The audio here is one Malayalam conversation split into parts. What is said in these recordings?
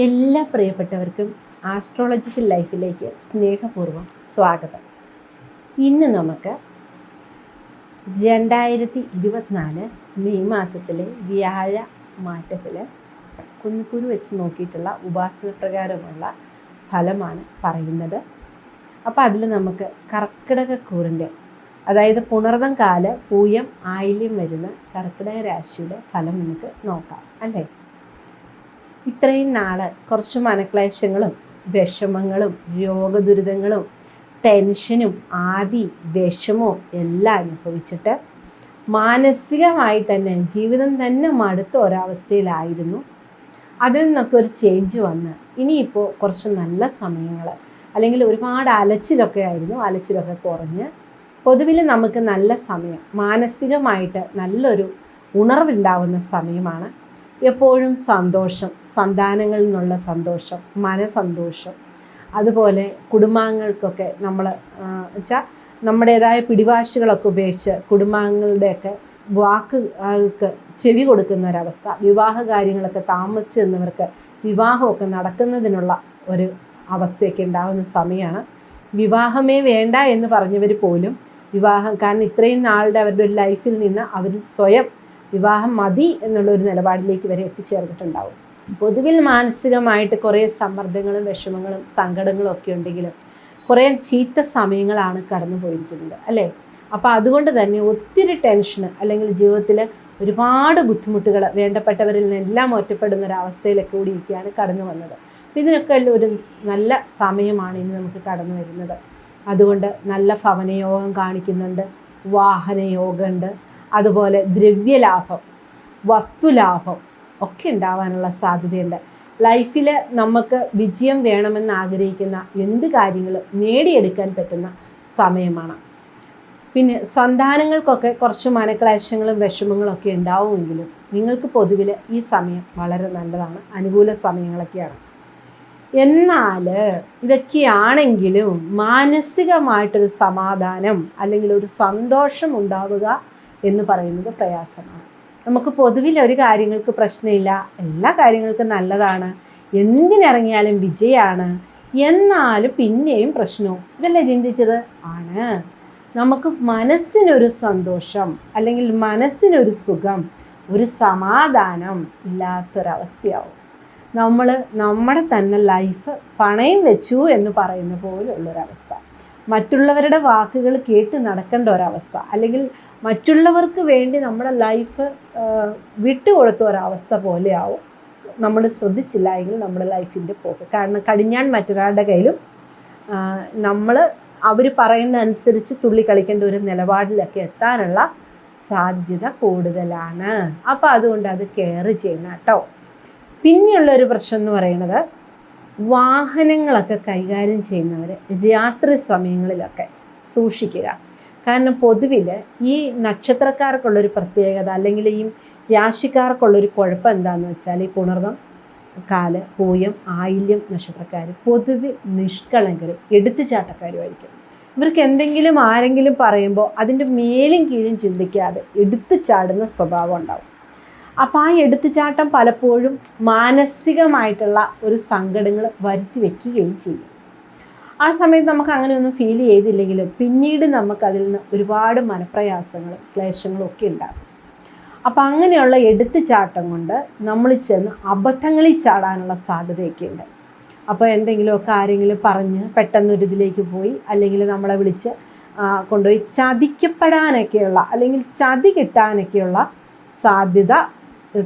എല്ലാ പ്രിയപ്പെട്ടവർക്കും ആസ്ട്രോളജിക്കൽ ലൈഫിലേക്ക് സ്നേഹപൂർവം സ്വാഗതം. ഇന്ന് നമുക്ക് രണ്ടായിരത്തി ഇരുപത്തിനാല് മെയ് മാസത്തിലെ വ്യാഴ മാറ്റത്തിൽ കുന്നുകുരു വെച്ച് നോക്കിയിട്ടുള്ള ഉപാസന പ്രകാരമുള്ള ഫലമാണ് പറയുന്നത്. അപ്പോൾ അതിൽ നമുക്ക് കർക്കിടകക്കൂറിന്റെ അതായത് പുണർതം കാല പൂയം ആയില്യം വരുന്ന കർക്കിടക രാശിയുടെ ഫലം നമുക്ക് നോക്കാം അല്ലേ? ഇത്രയും നാൾ കുറച്ച് മനക്ലേശങ്ങളും വിഷമങ്ങളും രോഗദുരിതങ്ങളും ടെൻഷനും ആദി വിഷമവും എല്ലാം അനുഭവിച്ചിട്ട് മാനസികമായി തന്നെ ജീവിതം തന്നെ മടുത്ത ഒരവസ്ഥയിലായിരുന്നു. അതിൽ നിന്നൊക്കെ ഒരു ചേഞ്ച് വന്ന്. ഇനിയിപ്പോൾ കുറച്ച് നല്ല സമയങ്ങൾ അല്ലെങ്കിൽ ഒരുപാട് അലച്ചിലൊക്കെ ആയിരുന്നു അലച്ചിലൊക്കെ കുറഞ്ഞ്. പൊതുവിൽ നമുക്ക് നല്ല സമയം മാനസികമായിട്ട് നല്ലൊരു ഉണർവുണ്ടാവുന്ന സമയമാണ് എപ്പോഴും സന്തോഷം സന്താനങ്ങളിൽ നിന്നുള്ള സന്തോഷം മനസന്തോഷം. അതുപോലെ കുടുംബാംഗങ്ങൾക്കൊക്കെ നമ്മൾ വെച്ചാൽ നമ്മുടേതായ പിടിവാശികളൊക്കെ ഉപേക്ഷിച്ച് കുടുംബാംഗങ്ങളുടെയൊക്കെ വാക്കുകൾക്ക് ചെവി കൊടുക്കുന്ന ഒരവസ്ഥ വിവാഹ കാര്യങ്ങളൊക്കെ താമസിച്ചു നിന്നവർക്ക് വിവാഹമൊക്കെ നടക്കുന്നതിനുള്ള ഒരു അവസ്ഥയൊക്കെ ഉണ്ടാകുന്ന സമയമാണ് വിവാഹമേ വേണ്ട എന്ന് പറഞ്ഞവർ പോലും വിവാഹം കാരണം ഇത്രയും നാളുടെ അവരുടെ ലൈഫിൽ നിന്ന് അവർ സ്വയം വിവാഹം മതി എന്നുള്ള ഒരു നിലപാടിലേക്ക് വരെ എത്തിച്ചേർന്നിട്ടുണ്ടാവും. പൊതുവിൽ മാനസികമായിട്ട് കുറേ സമ്മർദ്ദങ്ങളും വിഷമങ്ങളും സങ്കടങ്ങളും ഒക്കെ ഉണ്ടെങ്കിലും കുറേ ചീത്ത സമയങ്ങളാണ് കടന്നു പോയിരിക്കുന്നത് അല്ലേ? അപ്പോൾ അതുകൊണ്ട് തന്നെ ഒത്തിരി ടെൻഷൻ അല്ലെങ്കിൽ ജീവിതത്തിൽ ഒരുപാട് ബുദ്ധിമുട്ടുകൾ വേണ്ടപ്പെട്ടവരിൽ നിന്നെല്ലാം ഒറ്റപ്പെടുന്ന ഒരവസ്ഥയിലൊക്കെ കൂടിയിരിക്കുകയാണ് കടന്നു വന്നത്. അപ്പം ഇതിനൊക്കെ ഒരു നല്ല സമയമാണ് ഇനി നമുക്ക് കടന്നു വരുന്നത്. അതുകൊണ്ട് നല്ല ഭവനയോഗം കാണിക്കുന്നുണ്ട് വാഹനയോഗമുണ്ട് അതുപോലെ ദ്രവ്യലാഭം വസ്തുലാഭം ഒക്കെ ഉണ്ടാവാനുള്ള സാധ്യതയുണ്ട്. ലൈഫിൽ നമുക്ക് വിജയം വേണമെന്ന് ആഗ്രഹിക്കുന്ന എന്ത് കാര്യങ്ങളും നേടിയെടുക്കാൻ പറ്റുന്ന സമയമാണ്. പിന്നെ സന്താനങ്ങൾക്കൊക്കെ കുറച്ച് മനക്ലേശങ്ങളും വിഷമങ്ങളും ഒക്കെ ഉണ്ടാവുമെങ്കിലും നിങ്ങൾക്ക് പൊതുവിൽ ഈ സമയം വളരെ നല്ലതാണ്. അനുകൂല സമയങ്ങളൊക്കെയാണ്. എന്നാൽ ഇതൊക്കെയാണെങ്കിലും മാനസികമായിട്ടൊരു സമാധാനം അല്ലെങ്കിൽ ഒരു സന്തോഷം ഉണ്ടാവുക എന്ന് പറയുന്നത് പ്രയാസമാണ്. നമുക്ക് പൊതുവിൽ ഒരു കാര്യങ്ങൾക്ക് പ്രശ്നമില്ല. എല്ലാ കാര്യങ്ങൾക്കും നല്ലതാണ്. എന്തിനിറങ്ങിയാലും വിജയമാണ് എന്നാലും പിന്നെയും പ്രശ്നവും. ഇതല്ലേ ചിന്തിച്ചത്? ആണ്. നമുക്ക് മനസ്സിനൊരു സന്തോഷം അല്ലെങ്കിൽ മനസ്സിനൊരു സുഖം ഒരു സമാധാനം ഇല്ലാത്തൊരവസ്ഥയാവും. നമ്മൾ നമ്മുടെ തന്നെ ലൈഫ് പണയം വെച്ചു എന്ന് പറയുന്ന പോലുള്ളൊരവസ്ഥ മറ്റുള്ളവരുടെ വാക്കുകൾ കേട്ട് നടക്കേണ്ട ഒരവസ്ഥ. അല്ലെങ്കിൽ മറ്റുള്ളവർക്ക് വേണ്ടി നമ്മുടെ ലൈഫ് വിട്ടുകൊടുത്ത ഒരവസ്ഥ പോലെയാവും നമ്മൾ ശ്രദ്ധിച്ചില്ല എങ്കിൽ നമ്മുടെ ലൈഫിന്റെ പോക്ക്. കാരണം കടിഞ്ഞാൻ മറ്റൊരാളുടെ കയ്യിലും നമ്മൾ അവർ പറയുന്ന അനുസരിച്ച് തുള്ളി കളിക്കേണ്ട ഒരു നിലപാടിലൊക്കെ എത്താനുള്ള സാധ്യത കൂടുതലാണ്. അപ്പോൾ അതുകൊണ്ട് അത് കെയർ ചെയ്യണം കേട്ടോ. പിന്നെയുള്ള ഒരു പ്രശ്നം എന്ന് പറയുന്നത് വാഹനങ്ങളൊക്കെ കൈകാര്യം ചെയ്യുന്നവർ രാത്രി സമയങ്ങളിലൊക്കെ സൂക്ഷിക്കുക. കാരണം പൊതുവിൽ ഈ നക്ഷത്രക്കാർക്കുള്ളൊരു പ്രത്യേകത അല്ലെങ്കിൽ ഈ രാശിക്കാർക്കുള്ളൊരു കുഴപ്പം എന്താണെന്ന് വെച്ചാൽ ഈ പുണർന്നം കാൽ പൂയം ആയില്യം നക്ഷത്രക്കാർ പൊതുവിൽ നിഷ്കളങ്കരും എടുത്തുചാട്ടക്കാരുമായിരിക്കും. ഇവർക്ക് എന്തെങ്കിലും ആരെങ്കിലും പറയുമ്പോൾ അതിന്റെ മേലും കീഴും ചിന്തിക്കാതെ എടുത്തു ചാടുന്ന സ്വഭാവം ഉണ്ടാവും. അപ്പോൾ ആ എടുത്തുചാട്ടം പലപ്പോഴും മാനസികമായിട്ടുള്ള ഒരു സങ്കടങ്ങൾ വരുത്തി വയ്ക്കുകയും ചെയ്യും. ആ സമയത്ത് നമുക്ക് അങ്ങനെയൊന്നും ഫീൽ ചെയ്തില്ലെങ്കിലും പിന്നീട് നമുക്ക് അതിൽ നിന്ന് ഒരുപാട് മനപ്രയാസങ്ങളും ക്ലേശങ്ങളും ഒക്കെ ഉണ്ടാകും. അപ്പം അങ്ങനെയുള്ള എടുത്തുചാട്ടം കൊണ്ട് നമ്മൾ ചെന്ന് അബദ്ധങ്ങളിൽ ചാടാനുള്ള സാധ്യതയൊക്കെ ഉണ്ട്. അപ്പോൾ എന്തെങ്കിലുമൊക്കെ ആരെങ്കിലും പറഞ്ഞ് പെട്ടെന്നൊരിതിലേക്ക് പോയി അല്ലെങ്കിൽ നമ്മളെ വിളിച്ച് കൊണ്ടുപോയി ചതിക്കപ്പെടാനൊക്കെയുള്ള അല്ലെങ്കിൽ ചതി കിട്ടാനൊക്കെയുള്ള സാധ്യത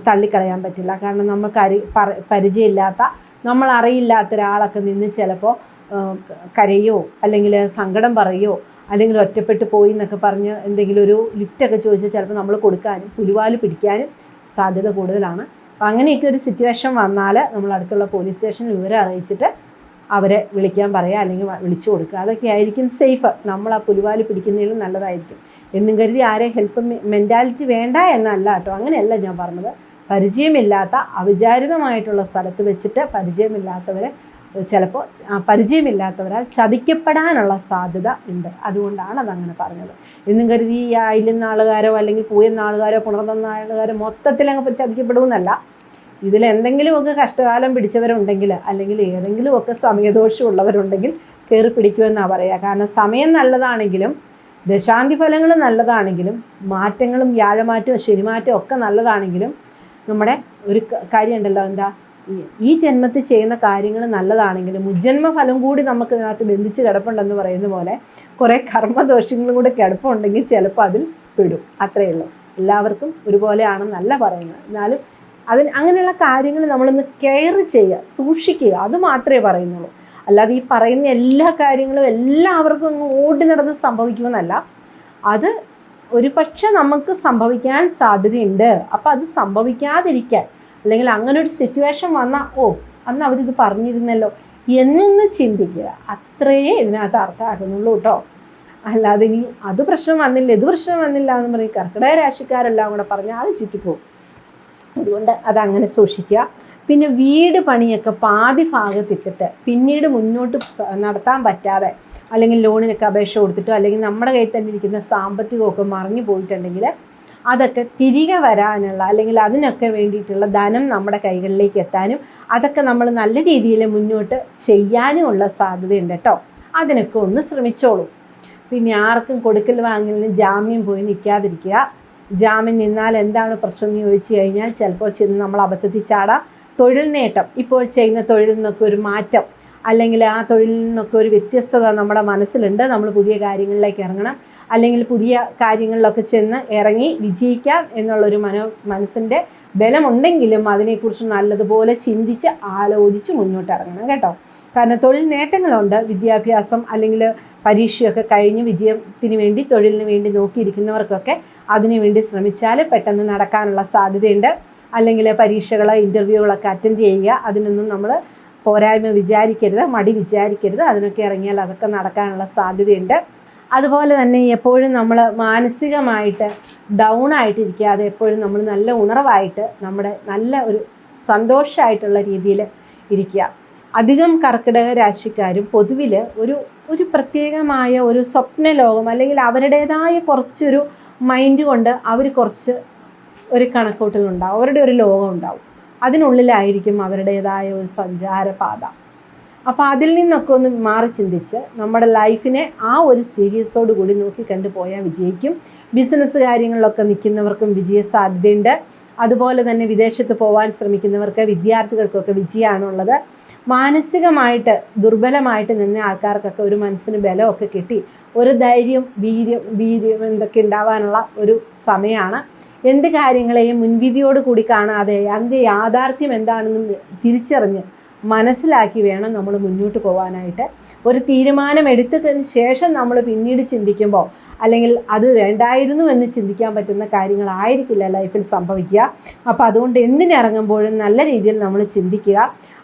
തള്ളിക്കളയാൻ പറ്റില്ല. കാരണം നമുക്ക് അരി പരിചയമില്ലാത്ത നമ്മൾ അറിയില്ലാത്ത ഒരാളൊക്കെ നിന്ന് ചിലപ്പോൾ കരയോ അല്ലെങ്കിൽ സങ്കടം പറയോ അല്ലെങ്കിൽ ഒറ്റപ്പെട്ട് പോയി എന്നൊക്കെ പറഞ്ഞ് എന്തെങ്കിലും ഒരു ലിഫ്റ്റൊക്കെ ചോദിച്ചാൽ ചിലപ്പോൾ നമ്മൾ കൊടുക്കാനും പുലിവാൽ പിടിക്കാനും സാധ്യത കൂടുതലാണ്. അപ്പം അങ്ങനെയൊക്കെ ഒരു സിറ്റുവേഷൻ വന്നാൽ നമ്മൾ അടുത്തുള്ള പോലീസ് സ്റ്റേഷനിൽ വിവരം അറിയിച്ചിട്ട് അവരെ വിളിക്കാൻ പറയുക അല്ലെങ്കിൽ വിളിച്ചു കൊടുക്കുക. അതൊക്കെ ആയിരിക്കും സേഫ് നമ്മൾ ആ പുലിവാൽ പിടിക്കുന്നതിലും നല്ലതായിരിക്കും. എന്നും കരുതി ആരെ ഹെൽപ്പ് മെന്റാലിറ്റി വേണ്ട എന്നല്ല കേട്ടോ. അങ്ങനെയല്ല ഞാൻ പറഞ്ഞത്. പരിചയമില്ലാത്ത അവിചാരിതമായിട്ടുള്ള സ്ഥലത്ത് വെച്ചിട്ട് പരിചയമില്ലാത്തവരെ ചിലപ്പോൾ പരിചയമില്ലാത്തവരാൽ ചതിക്കപ്പെടാനുള്ള സാധ്യത ഉണ്ട്. അതുകൊണ്ടാണ് അതങ്ങനെ പറഞ്ഞത്. എന്നും കരുതി ഈ അയിലുന്ന ആളുകാരോ അല്ലെങ്കിൽ പൂയെന്ന ആളുകാരോ പുണർന്ന ആളുകാരോ മൊത്തത്തിൽ അങ്ങ് ചതിക്കപ്പെടുമെന്നല്ല. ഇതിൽ എന്തെങ്കിലുമൊക്കെ കഷ്ടകാലം പിടിച്ചവരുണ്ടെങ്കിൽ അല്ലെങ്കിൽ ഏതെങ്കിലുമൊക്കെ സമയദോഷമുള്ളവരുണ്ടെങ്കിൽ കയറി പിടിക്കുമെന്നാണ് പറയുക. കാരണം സമയം നല്ലതാണെങ്കിലും ദശാന്തി ഫലങ്ങൾ നല്ലതാണെങ്കിലും മാറ്റങ്ങളും വ്യാഴമാറ്റവും ശനിമാറ്റവും ഒക്കെ നല്ലതാണെങ്കിലും നമ്മുടെ ഒരു കാര്യമുണ്ടല്ലോ. എന്താ? ഈ ജന്മത്തിൽ ചെയ്യുന്ന കാര്യങ്ങൾ നല്ലതാണെങ്കിലും മുജ്ജന്മ ഫലം കൂടി നമുക്ക് ഇതിനകത്ത് ബന്ധിച്ച് കിടപ്പുണ്ടെന്ന് പറയുന്ന പോലെ കുറേ കർമ്മദോഷങ്ങളും കൂടെ കിടപ്പുണ്ടെങ്കിൽ ചിലപ്പോൾ അതിൽ പെടും. അത്രയേ ഉള്ളൂ. എല്ലാവർക്കും ഒരുപോലെയാണെന്നല്ല പറയുന്നത്. എന്നാലും അതിന് അങ്ങനെയുള്ള കാര്യങ്ങൾ നമ്മളൊന്ന് കെയർ ചെയ്യുക സൂക്ഷിക്കുക. അത് മാത്രമേ പറയുന്നുള്ളൂ. അല്ലാതെ ഈ പറയുന്ന എല്ലാ കാര്യങ്ങളും എല്ലാവർക്കും അങ്ങ് ഓടി നടന്ന് സംഭവിക്കുമെന്നല്ല. അത് ഒരു പക്ഷെ നമുക്ക് സംഭവിക്കാൻ സാധ്യതയുണ്ട്. അപ്പം അത് സംഭവിക്കാതിരിക്കാൻ. അല്ലെങ്കിൽ അങ്ങനെ ഒരു സിറ്റുവേഷൻ വന്നാൽ ഓ അന്ന് അവരിത് പറഞ്ഞിരുന്നല്ലോ എന്നൊന്ന് ചിന്തിക്കുക. അത്രയേ ഇതിനകത്ത് അർത്ഥമാക്കുന്നുള്ളൂ കേട്ടോ അല്ലാതെ ഇനി അത് പ്രശ്നം വന്നില്ല ഇത് പ്രശ്നം വന്നില്ല എന്ന് പറയും കർക്കിടക രാശിക്കാരെല്ലാം കൂടെ പറഞ്ഞാൽ അത് ചുറ്റിപ്പോവും അതുകൊണ്ട് അതങ്ങനെ സൂക്ഷിക്കുക. പിന്നെ വീട് പണിയൊക്കെ പാതി ഭാഗത്തിട്ടിട്ട് പിന്നീട് മുന്നോട്ട് നടത്താൻ പറ്റാതെ അല്ലെങ്കിൽ ലോണിനൊക്കെ അപേക്ഷ കൊടുത്തിട്ടോ അല്ലെങ്കിൽ നമ്മുടെ കയ്യിൽ തന്നെ ഇരിക്കുന്ന സാമ്പത്തികമൊക്കെ മറിഞ്ഞു പോയിട്ടുണ്ടെങ്കിൽ അതൊക്കെ തിരികെ വരാനുള്ള അല്ലെങ്കിൽ അതിനൊക്കെ വേണ്ടിയിട്ടുള്ള ധനം നമ്മുടെ കൈകളിലേക്ക് എത്താനും അതൊക്കെ നമ്മൾ നല്ല രീതിയിൽ മുന്നോട്ട് ചെയ്യാനുമുള്ള സാധ്യതയുണ്ട് കേട്ടോ. അതിനൊക്കെ ഒന്ന് ശ്രമിച്ചോളൂ. പിന്നെ ആർക്കും കൊടുക്കൽ വാങ്ങലിന് ജാമ്യം പോയി നിൽക്കാതിരിക്കുക. ജാമ്യം നിന്നാൽ എന്താണ് പ്രശ്നം എന്ന് ചോദിച്ചു കഴിഞ്ഞാൽ ചിലപ്പോൾ ചെന്ന് നമ്മൾ അബദ്ധത്തിൽ ചാടാം. തൊഴിൽ നേട്ടം. ഇപ്പോൾ ചെയ്യുന്ന തൊഴിൽ നിന്നൊക്കെ ഒരു മാറ്റം. അല്ലെങ്കിൽ ആ തൊഴിലിൽ നിന്നൊക്കെ ഒരു വ്യത്യസ്തത നമ്മുടെ മനസ്സിലുണ്ട്. നമ്മൾ പുതിയ കാര്യങ്ങളിലേക്ക് ഇറങ്ങണം. അല്ലെങ്കിൽ പുതിയ കാര്യങ്ങളിലൊക്കെ ചെന്ന് ഇറങ്ങി വിജയിക്കാം എന്നുള്ളൊരു മനോ മനസ്സിന്റെ ബലമുണ്ടെങ്കിലും അതിനെക്കുറിച്ച് നല്ലതുപോലെ ചിന്തിച്ച് ആലോചിച്ച് മുന്നോട്ട് ഇറങ്ങണം കേട്ടോ. കാരണം തൊഴിൽ നേട്ടങ്ങളുണ്ട്. വിദ്യാഭ്യാസം അല്ലെങ്കിൽ പരീക്ഷയൊക്കെ കഴിഞ്ഞ് വിജയത്തിന് വേണ്ടി തൊഴിലിന് വേണ്ടി നോക്കിയിരിക്കുന്നവർക്കൊക്കെ അതിനുവേണ്ടി ശ്രമിച്ചാൽ പെട്ടെന്ന് നടക്കാനുള്ള സാധ്യതയുണ്ട്. അല്ലെങ്കിൽ പരീക്ഷകൾ ഇന്റർവ്യൂകളൊക്കെ അറ്റൻഡ് ചെയ്യുക അതിനൊന്നും നമ്മൾ പോരായ്മ വിചാരിക്കരുത് മടി വിചാരിക്കരുത്. അതിനൊക്കെ ഇറങ്ങിയാൽ അതൊക്കെ നടക്കാനുള്ള സാധ്യതയുണ്ട്. അതുപോലെ തന്നെ എപ്പോഴും നമ്മൾ മാനസികമായിട്ട് ഡൗൺ ആയിട്ടിരിക്കാതെ എപ്പോഴും നമ്മൾ നല്ല ഉണർവായിട്ട് നമ്മുടെ നല്ല ഒരു സന്തോഷമായിട്ടുള്ള രീതിയിൽ ഇരിക്കുക. അധികം കർക്കിടക രാശിക്കാരും പൊതുവിൽ ഒരു ഒരു പ്രത്യേകമായ ഒരു സ്വപ്ന ലോകം അല്ലെങ്കിൽ അവരുടേതായ കുറച്ചൊരു മൈൻഡ് കൊണ്ട് അവർ കുറച്ച് ഒരു കണക്കൂട്ടലുണ്ടാവും. അവരുടെ ഒരു ലോകം ഉണ്ടാവും. അതിനുള്ളിലായിരിക്കും അവരുടേതായ ഒരു സഞ്ചാരപാത. അപ്പോൾ അതിൽ നിന്നൊക്കെ ഒന്ന് മാറി ചിന്തിച്ച് നമ്മുടെ ലൈഫിനെ ആ ഒരു സീരിയസോട് കൂടി നോക്കി കണ്ടു പോയാൽ വിജയിക്കും. ബിസിനസ് കാര്യങ്ങളിലൊക്കെ നിൽക്കുന്നവർക്കും വിജയ സാധ്യതയുണ്ട്. അതുപോലെ തന്നെ വിദേശത്ത് പോകാൻ ശ്രമിക്കുന്നവർക്ക് വിദ്യാർത്ഥികൾക്കൊക്കെ വിജയമാണുള്ളത്. മാനസികമായിട്ട് ദുർബലമായിട്ട് നിന്ന ആൾക്കാർക്കൊക്കെ ഒരു മനസ്സിന് ബലമൊക്കെ കിട്ടി. ഒരു ധൈര്യം വീര്യം വീര്യം എന്തൊക്കെ ഉണ്ടാവാനുള്ള ഒരു സമയമാണ്. എന്ത് കാര്യങ്ങളെയും മുൻവിധിയോട് കൂടി കാണാതെ അതിന്റെ യാഥാർത്ഥ്യം എന്താണെന്ന് തിരിച്ചറിഞ്ഞ് മനസ്സിലാക്കി വേണം നമ്മൾ മുന്നോട്ട് പോകാനായിട്ട് ഒരു തീരുമാനം എടുത്തതിന് ശേഷം നമ്മൾ പിന്നീട് ചിന്തിക്കുമ്പോൾ അല്ലെങ്കിൽ അത് വേണ്ടായിരുന്നു എന്ന് ചിന്തിക്കാൻ പറ്റുന്ന കാര്യങ്ങളായിരിക്കില്ല ലൈഫിൽ സംഭവിക്കുക. അപ്പോൾ അതുകൊണ്ട് എന്തിനിറങ്ങുമ്പോഴും നല്ല രീതിയിൽ നമ്മൾ ചിന്തിക്കുക.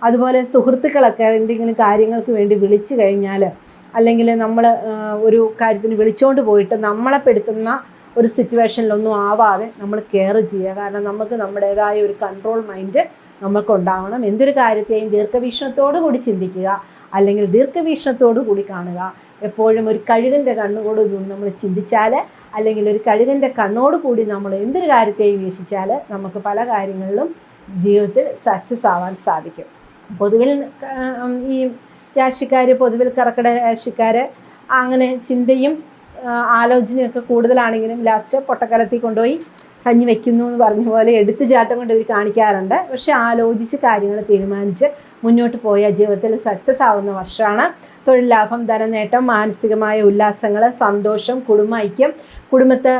അതുപോലെ സുഹൃത്തുക്കളൊക്കെ എന്തെങ്കിലും കാര്യങ്ങൾക്ക് വേണ്ടി വിളിച്ചു കഴിഞ്ഞാൽ അല്ലെങ്കിൽ നമ്മൾ ഒരു കാര്യത്തിന് വിളിച്ചുകൊണ്ട് പോയിട്ട് നമ്മളെ പെടുത്തുന്ന ഒരു സിറ്റുവേഷനിലൊന്നും ആവാതെ നമ്മൾ കെയർ ചെയ്യുക. കാരണം നമുക്ക് നമ്മുടേതായ ഒരു കൺട്രോൾ മൈൻഡ് നമുക്കുണ്ടാവണം എന്തൊരു കാര്യത്തെയും ദീർഘവീക്ഷണത്തോടു കൂടി ചിന്തിക്കുക അല്ലെങ്കിൽ ദീർഘവീക്ഷണത്തോടു കൂടി കാണുക. എപ്പോഴും ഒരു കഴുകന്റെ കണ്ണുകൂടി നമ്മൾ ചിന്തിച്ചാൽ അല്ലെങ്കിൽ ഒരു കഴുകന്റെ കണ്ണോട് കൂടി നമ്മൾ എന്തൊരു കാര്യത്തെയും വീക്ഷിച്ചാൽ നമുക്ക് പല കാര്യങ്ങളിലും ജീവിതത്തിൽ സക്സസ് ആവാൻ സാധിക്കും. പൊതുവിൽ ഈ രാശിക്കാർ പൊതുവിൽ കർക്കിട രാശിക്കാർ അങ്ങനെ ചിന്തയും ആലോചനയൊക്കെ കൂടുതലാണെങ്കിലും ലാസ്റ്റ് പൊട്ടക്കലത്തിൽ കൊണ്ടുപോയി കഞ്ഞി വെക്കുന്നു എന്ന് പറഞ്ഞ പോലെ എടുത്തു ചാട്ടം കൊണ്ട് ഇവർ കാണിക്കാറുണ്ട്. പക്ഷെ ആലോചിച്ച് കാര്യങ്ങൾ തീരുമാനിച്ച് മുന്നോട്ട് പോയ ജീവിതത്തിൽ സക്സസ് ആവുന്ന വർഷമാണ്. തൊഴിൽ ലാഭം ധനനേട്ടം മാനസികമായ ഉല്ലാസങ്ങൾ സന്തോഷം കുടുംബ ഐക്യം കുടുംബത്തെ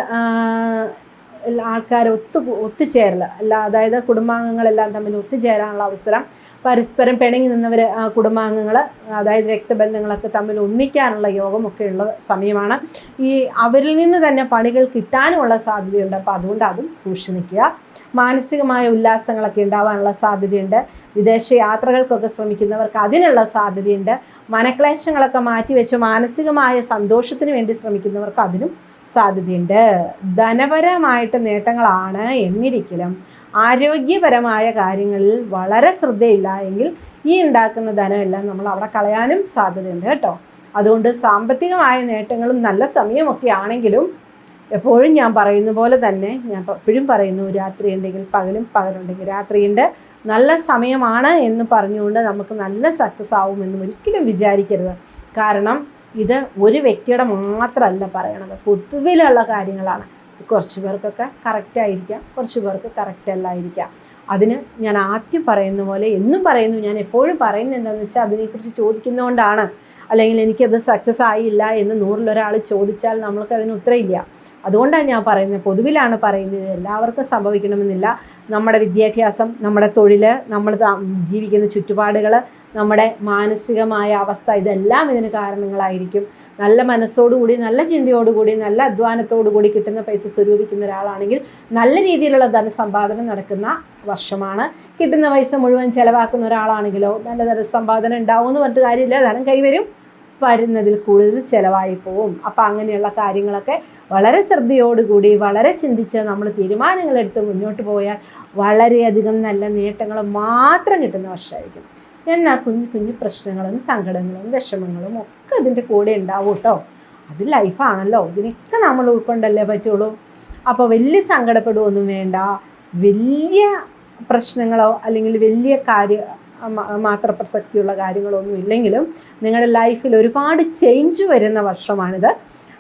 ആൾക്കാർ ഒത്തു ഒത്തുചേരൽ അല്ല അതായത് കുടുംബാംഗങ്ങളെല്ലാം തമ്മിൽ ഒത്തുചേരാനുള്ള അവസരം പരസ്പരം പിണങ്ങി നിന്നവർ കുടുംബാംഗങ്ങൾ അതായത് രക്തബന്ധങ്ങളൊക്കെ തമ്മിൽ ഒന്നിക്കാനുള്ള യോഗമൊക്കെ ഉള്ള സമയമാണ്. ഈ അവരിൽ നിന്ന് തന്നെ പണികൾ കിട്ടാനുമുള്ള സാധ്യതയുണ്ട്. അപ്പോൾ അതുകൊണ്ട് അതും സൂക്ഷിച്ച് നിൽക്കുക മാനസികമായ ഉല്ലാസങ്ങളൊക്കെ ഉണ്ടാവാനുള്ള സാധ്യതയുണ്ട്. വിദേശ യാത്രകൾക്കൊക്കെ ശ്രമിക്കുന്നവർക്ക് അതിനുള്ള സാധ്യതയുണ്ട്. മനക്ലേശങ്ങളൊക്കെ മാറ്റിവെച്ച് മാനസികമായ സന്തോഷത്തിന് വേണ്ടി ശ്രമിക്കുന്നവർക്ക് അതിനും സാധ്യതയുണ്ട്. ധനപരമായിട്ട് നേട്ടങ്ങളാണ് എന്നിരിക്കലും. ആരോഗ്യപരമായ കാര്യങ്ങളിൽ വളരെ ശ്രദ്ധയില്ല എങ്കിൽ ഈ ഉണ്ടാക്കുന്ന ധനമെല്ലാം നമ്മൾ അവിടെ കളയാനും സാധ്യതയുണ്ട് കേട്ടോ. അതുകൊണ്ട് സാമ്പത്തികമായ നേട്ടങ്ങളും നല്ല സമയമൊക്കെ ആണെങ്കിലും എപ്പോഴും ഞാൻ പറയുന്ന പോലെ തന്നെ ഞാൻ എപ്പോഴും പറയുന്നു രാത്രി ഉണ്ടെങ്കിൽ പകലും പകലുണ്ടെങ്കിൽ രാത്രിയുണ്ട് നല്ല സമയമാണ് എന്ന് പറഞ്ഞുകൊണ്ട് നമുക്ക് നല്ല സക്സസ് ആവുമെന്ന് ഒരിക്കലും വിചാരിക്കരുത്. കാരണം ഇത് ഒരു വ്യക്തിയുടെ മാത്രമല്ല പറയണത്. പൊതുവിലുള്ള കാര്യങ്ങളാണ്. കുറച്ച് പേർക്കൊക്കെ കറക്റ്റ് ആയിരിക്കാം കുറച്ച് പേർക്ക് കറക്റ്റ് അല്ലായിരിക്കാം അതിന് ഞാൻ ആദ്യം പറയുന്ന പോലെ എന്നും പറയുന്നു ഞാൻ എപ്പോഴും പറയുന്നത് എന്താണെന്ന് വെച്ചാൽ അതിനെക്കുറിച്ച് ചോദിക്കുന്നതുകൊണ്ടാണ് അല്ലെങ്കിൽ എനിക്കത് സക്സസ് ആയില്ല എന്ന് നൂറിലൊരാൾ ചോദിച്ചാൽ നമ്മൾക്ക് അതിന് ഉത്തരമില്ല അതുകൊണ്ടാണ് ഞാൻ പറയുന്നത്. പൊതുവിലാണ് പറയുന്നത് എല്ലാവർക്കും സംഭവിക്കണമെന്നില്ല. നമ്മുടെ വിദ്യാഭ്യാസം നമ്മുടെ തൊഴിൽ നമ്മൾ ജീവിക്കുന്ന ചുറ്റുപാടുകൾ നമ്മുടെ മാനസികമായ അവസ്ഥ ഇതെല്ലാം ഇതിന് കാരണങ്ങളായിരിക്കും. നല്ല മനസ്സോടുകൂടി നല്ല ചിന്തയോടുകൂടി നല്ല അധ്വാനത്തോടുകൂടി കിട്ടുന്ന പൈസ സ്വരൂപിക്കുന്ന ഒരാളാണെങ്കിൽ നല്ല രീതിയിലുള്ള ധനസമ്പാദനം നടക്കുന്ന വർഷമാണ്. കിട്ടുന്ന പൈസ മുഴുവൻ ചിലവാക്കുന്ന ഒരാളാണെങ്കിലോ നല്ല ധനസമ്പാദനം ഉണ്ടാവും എന്ന് പറഞ്ഞിട്ട് കാര്യമില്ല. ധനം കൈവരും. വരുന്നതിൽ കൂടുതൽ ചിലവായി പോവും. അപ്പം അങ്ങനെയുള്ള കാര്യങ്ങളൊക്കെ വളരെ ശ്രദ്ധയോടുകൂടി വളരെ ചിന്തിച്ച് നമ്മൾ തീരുമാനങ്ങളെടുത്ത് മുന്നോട്ട് പോയാൽ വളരെയധികം നല്ല നേട്ടങ്ങൾ മാത്രം കിട്ടുന്ന വർഷമായിരിക്കും എന്നാൽ കുഞ്ഞു കുഞ്ഞു പ്രശ്നങ്ങളും സങ്കടങ്ങളും വിഷമങ്ങളും ഒക്കെ ഇതിന്റെ കൂടെ ഉണ്ടാവും കേട്ടോ അത് ലൈഫാണല്ലോ ഇതിനൊക്കെ നമ്മൾ ഉൾക്കൊണ്ടല്ലേ പറ്റുള്ളൂ. അപ്പോൾ വലിയ സങ്കടപ്പെടുകയൊന്നും വേണ്ട. വലിയ പ്രശ്നങ്ങളോ അല്ലെങ്കിൽ വലിയ കാര്യ മാത്ര പ്രസക്തിയുള്ള കാര്യങ്ങളൊന്നും ഇല്ലെങ്കിലും നിങ്ങളുടെ ലൈഫിൽ ഒരുപാട് ചേഞ്ച് വരുന്ന വർഷമാണിത്.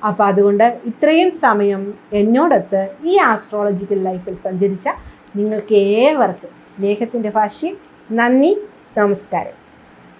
അപ്പോൾ അതുകൊണ്ട് ഇത്രയും സമയം എന്നോടൊത്ത് ഈ ആസ്ട്രോളജിക്കൽ ലൈഫിൽ സഞ്ചരിച്ച നിങ്ങൾക്ക് ഏവർക്കും സ്നേഹത്തിന്റെ ഭാഷയും നന്ദി നമസ്കാരം.